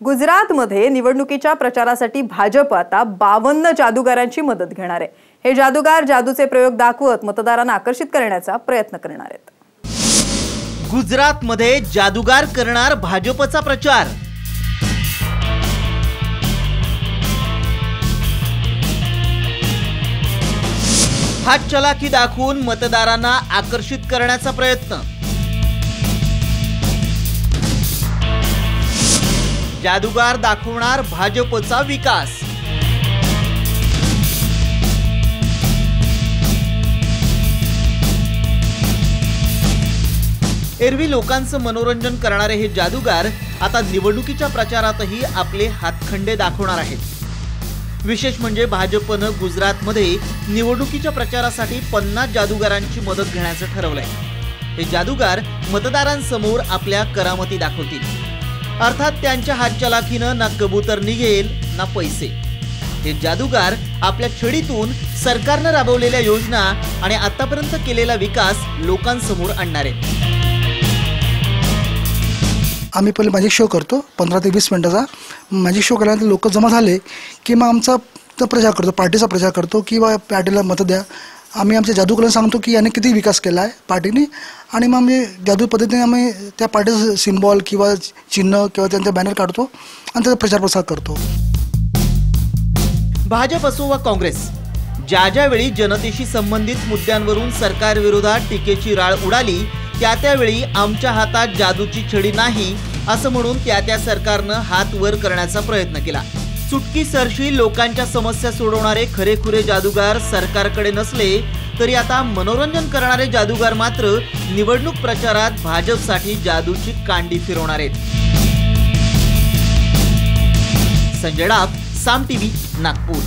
गुजरातमध्ये निवडणुकीच्या प्रचारासाठी भाजप आता बावन्न जादूगारांची मदत घेणार आहे. हे जादूगार जादूचे प्रयोग दाखवत मतदारांना आकर्षित करण्याचा प्रयत्न करणार आहेत. गुजरातमध्ये जादूगार करणार भाजपचा प्रचार. हात चलाखी दाखवून मतदारांना आकर्षित करण्याचा प्रयत्न. जादूगार दाखवणार भाजपचा विकास. एरवी लोकांचं मनोरंजन करणारे हे जादूगार आता निवडणुकीच्या प्रचारातही आपले हातखंडे दाखवणार आहेत. विशेष म्हणजे भाजपनं गुजरातमध्ये निवडणुकीच्या प्रचारासाठी पन्नास जादूगारांची मदत घेण्याचं ठरवलंय. हे जादूगार मतदारांसमोर आपल्या करामती दाखवतील. अर्थात त्यांच्या हातचलाखीनं ना कबूतर निघेल ना पैसे. हे जादूगार आपल्या छडीतून सरकारनं राबवलेल्या योजना आणि आतापर्यंत केलेला विकास लोकांसमोर आणणार आहेत. आम्ही पहिले मॅजिक शो करतो पंधरा ते वीस मिनटाचा. मॅजिक शो केल्यानंतर लोक जमा झाले की मग आमचा प्रचार करतो पार्टीचा प्रचार करतो की बा पार्टीला मतं द्या. आम्ही आमच्या जादूकरांना सांगतो की याने किती विकास केला आहे पार्टीने. आणि मग आम्ही जादू पद्धतीने आम्ही त्या पार्टीचं सिम्बॉल किंवा चिन्ह किंवा त्यांचा बॅनर काढतो आणि त्याचा प्रचार प्रसार करतो. भाजप असो वा काँग्रेस ज्या ज्यावेळी जनतेशी संबंधित मुद्द्यांवरून सरकारविरोधात टीकेची राळ उडाली त्या त्यावेळी आमच्या हातात जादूची छडी नाही असं म्हणून त्या त्या सरकारनं हात वर करण्याचा प्रयत्न केला. चुटकी सरशी लोकांच्या समस्या सोडवणारे खरेखुरे जादूगार सरकारकडे नसले तरी आता मनोरंजन करणारे जादूगार मात्र निवडणूक प्रचारात भाजपसाठी जादूची कांडी फिरवणार आहेत. संजय डाप साम टीव्ही नागपूर.